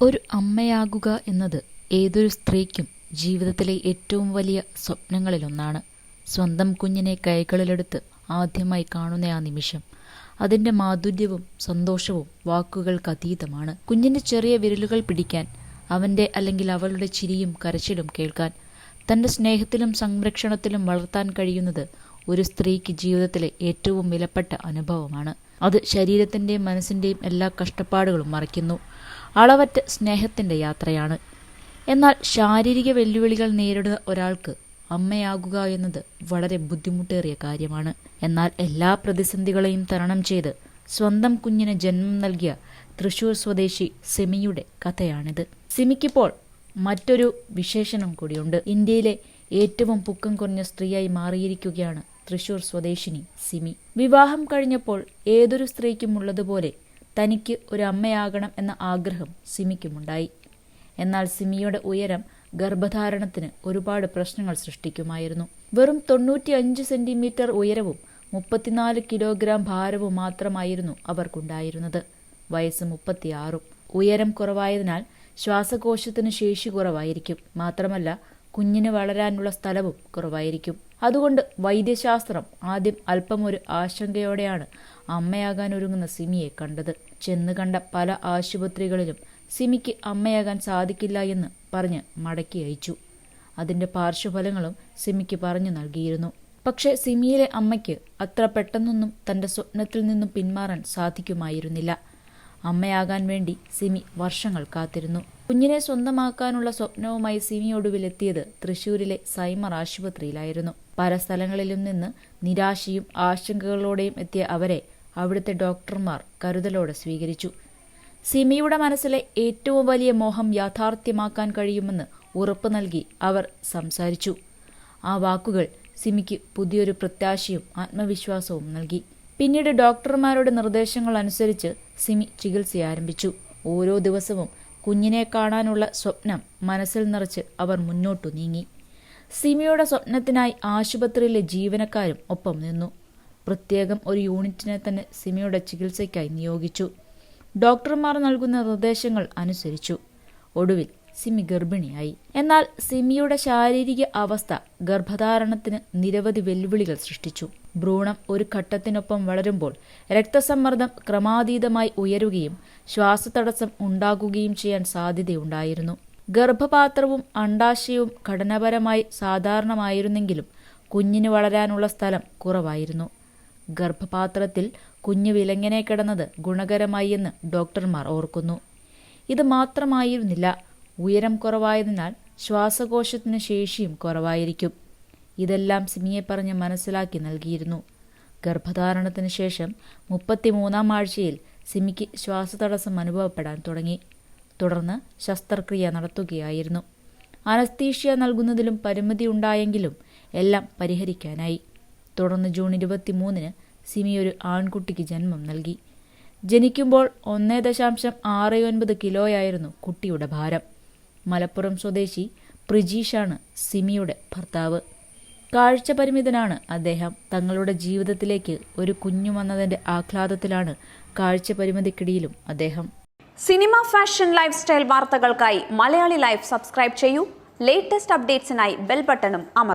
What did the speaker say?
ഒരു അമ്മയാകുക എന്നത് ഏതൊരു സ്ത്രീക്കും ജീവിതത്തിലെ ഏറ്റവും വലിയ സ്വപ്നങ്ങളിലൊന്നാണ്. സ്വന്തം കുഞ്ഞിനെ കൈകളിലെടുത്ത് ആദ്യമായി കാണുന്ന ആ നിമിഷം അതിന്റെ മാധുര്യവും സന്തോഷവും വാക്കുകൾക്ക് അതീതമാണ്. കുഞ്ഞിന്റെ ചെറിയ വിരലുകൾ പിടിക്കാൻ അവന്റെ അല്ലെങ്കിൽ അവളുടെ ചിരിയും കരച്ചിലും കേൾക്കാൻ തന്റെ സ്നേഹത്തിലും സംരക്ഷണത്തിലും വളർത്താൻ കഴിയുന്നത് ഒരു സ്ത്രീക്ക് ജീവിതത്തിലെ ഏറ്റവും വിലപ്പെട്ട അനുഭവമാണ്. അത് ശരീരത്തിന്റെയും മനസ്സിന്റെയും എല്ലാ കഷ്ടപ്പാടുകളും മറയ്ക്കുന്നു. അളവറ്റ സ്നേഹത്തിന്റെ യാത്രയാണ്. എന്നാൽ ശാരീരിക വെല്ലുവിളികൾ നേരിടുന്ന ഒരാൾക്ക് അമ്മയാകുക എന്നത് വളരെ ബുദ്ധിമുട്ടേറിയ കാര്യമാണ്. എന്നാൽ എല്ലാ പ്രതിസന്ധികളെയും തരണം ചെയ്ത് സ്വന്തം കുഞ്ഞിന് ജന്മം നൽകിയ തൃശൂർ സ്വദേശി സിമിയുടെ കഥയാണിത്. സിമിക്കിപ്പോൾ മറ്റൊരു വിശേഷണം കൂടിയുണ്ട്. ഇന്ത്യയിലെ ഏറ്റവും പൊക്കം കുറഞ്ഞ സ്ത്രീയായി മാറിയിരിക്കുകയാണ് തൃശൂർ സ്വദേശിനി സിമി. വിവാഹം കഴിഞ്ഞപ്പോൾ ഏതൊരു സ്ത്രീക്കും ഉള്ളതുപോലെ തനിക്ക് ഒരു അമ്മയാകണം എന്ന ആഗ്രഹം സിമിക്കുമുണ്ടായി. എന്നാൽ സിമിയുടെ ഉയരം ഗർഭധാരണത്തിന് ഒരുപാട് പ്രശ്നങ്ങൾ സൃഷ്ടിക്കുമായിരുന്നു. വെറും തൊണ്ണൂറ്റി അഞ്ച് സെന്റിമീറ്റർ ഉയരവും മുപ്പത്തിനാല് കിലോഗ്രാം ഭാരവും മാത്രമായിരുന്നു അവർക്കുണ്ടായിരുന്നത്. വയസ്സ് മുപ്പത്തിയാറും. ഉയരം കുറവായതിനാൽ ശ്വാസകോശത്തിന് ശേഷി കുറവായിരിക്കും. മാത്രമല്ല കുഞ്ഞിന് വളരാനുള്ള സ്ഥലവും കുറവായിരിക്കും. അതുകൊണ്ട് വൈദ്യശാസ്ത്രം ആദ്യം അല്പമൊരു ആശങ്കയോടെയാണ് അമ്മയാകാൻ ഒരുങ്ങുന്ന സിമിയെ കണ്ടത്. ചെന്ന് കണ്ട പല ആശുപത്രികളിലും സിമിക്ക് അമ്മയാകാൻ സാധിക്കില്ല എന്ന് പറഞ്ഞ് മടക്കി അയച്ചു. അതിന്റെ പാർശ്വഫലങ്ങളും സിമിക്ക് പറഞ്ഞു നൽകിയിരുന്നു. പക്ഷേ സിമിയിലെ അമ്മയ്ക്ക് അത്ര പെട്ടെന്നൊന്നും തന്റെ സ്വപ്നത്തിൽ നിന്നും പിന്മാറാൻ സാധിക്കുമായിരുന്നില്ല. അമ്മയാകാൻ വേണ്ടി സിമി വർഷങ്ങൾ കാത്തിരുന്നു. കുഞ്ഞിനെ സ്വന്തമാക്കാനുള്ള സ്വപ്നവുമായി സിമി ഒടുവിലെത്തിയത് തൃശൂരിലെ സൈമർ ആശുപത്രിയിലായിരുന്നു. പല സ്ഥലങ്ങളിലും നിന്ന് നിരാശയും ആശങ്കകളോടെയും എത്തിയ അവരെ അവിടുത്തെ ഡോക്ടർമാർ കരുതലോടെ സ്വീകരിച്ചു. സിമിയുടെ മനസ്സിലെ ഏറ്റവും വലിയ മോഹം യാഥാർത്ഥ്യമാക്കാൻ കഴിയുമെന്ന് ഉറപ്പ് നൽകി അവർ സംസാരിച്ചു. ആ വാക്കുകൾ സിമിക്ക് പുതിയൊരു പ്രത്യാശയും ആത്മവിശ്വാസവും നൽകി. പിന്നീട് ഡോക്ടർമാരുടെ നിർദ്ദേശങ്ങൾ അനുസരിച്ച് സിമി ചികിത്സ ആരംഭിച്ചു. ഓരോ ദിവസവും കുഞ്ഞിനെ കാണാനുള്ള സ്വപ്നം മനസ്സിൽ നിറച്ച് അവർ മുന്നോട്ടു നീങ്ങി. സിമിയുടെ സ്വപ്നത്തിനായി ആശുപത്രിയിലെ ജീവനക്കാരും ഒപ്പം നിന്നു. പ്രത്യേകം ഒരു യൂണിറ്റിനെ തന്നെ സിമിയുടെ ചികിത്സയ്ക്കായി നിയോഗിച്ചു. ഡോക്ടർമാർ നൽകുന്ന നിർദ്ദേശങ്ങൾ അനുസരിച്ചു. ഒടുവിൽ സിമി ഗർഭിണിയായി. എന്നാൽ സിമിയുടെ ശാരീരിക അവസ്ഥ ഗർഭധാരണത്തിന് നിരവധി വെല്ലുവിളികൾ സൃഷ്ടിച്ചു. ഭ്രൂണം ഒരു ഘട്ടത്തിനൊപ്പം വളരുമ്പോൾ രക്തസമ്മർദ്ദം ക്രമാതീതമായി ഉയരുകയും ശ്വാസതടസ്സം ഉണ്ടാകുകയും ചെയ്യാൻ സാധ്യതയുണ്ടായിരുന്നു. ഗർഭപാത്രവും അണ്ടാശയവും ഘടനാപരമായി സാധാരണമായിരുന്നെങ്കിലും കുഞ്ഞിന് വളരാനുള്ള സ്ഥലം കുറവായിരുന്നു. ഗർഭപാത്രത്തിൽ കുഞ്ഞു വിലങ്ങനെ കിടന്നത് ഗുണകരമായി എന്ന് ഡോക്ടർമാർ ഓർക്കുന്നു. ഇത് മാത്രമായിരുന്നില്ല ഉയരം കുറവായതിനാൽ ശ്വാസകോശത്തിന് ശേഷിയും കുറവായിരിക്കും. ഇതെല്ലാം സിമിയെ പറഞ്ഞ് മനസ്സിലാക്കി നൽകിയിരുന്നു. ഗർഭധാരണത്തിന് ശേഷം മുപ്പത്തിമൂന്നാം ആഴ്ചയിൽ സിമിക്ക് ശ്വാസതടസ്സം അനുഭവപ്പെടാൻ തുടങ്ങി. തുടർന്ന് ശസ്ത്രക്രിയ നടത്തുകയായിരുന്നു. അനസ്തീഷ്യ നൽകുന്നതിലും പരിമിതി ഉണ്ടായെങ്കിലും എല്ലാം പരിഹരിക്കാനായി. തുടർന്ന് ജൂൺ ഇരുപത്തി മൂന്നിന് സിമി ഒരു ആൺകുട്ടിക്ക് ജന്മം നൽകി. ജനിക്കുമ്പോൾ ഒന്നേ ദശാംശം ആറ് ഒൻപത് കിലോയായിരുന്നു കുട്ടിയുടെ ഭാരം. മലപ്പുറം സ്വദേശി പ്രിജീഷാണ് സിമിയുടെ ഭർത്താവ്. കാഴ്ച പരിമിതനാണ് അദ്ദേഹം. തങ്ങളുടെ ജീവിതത്തിലേക്ക് ഒരു കുഞ്ഞു വന്നതിന്റെ ആഹ്ലാദത്തിലാണ് കാഴ്ച പരിമിതിക്കിടയിലും അദ്ദേഹം. സിനിമ ഫാഷൻ ലൈഫ് സ്റ്റൈൽ വാർത്തകൾക്കായി മലയാളി ലൈഫ് സബ്സ്ക്രൈബ് ചെയ്യൂ. ലേറ്റസ്റ്റ് അപ്ഡേറ്റ്സിനായി ബെൽ ബട്ടണും അമർ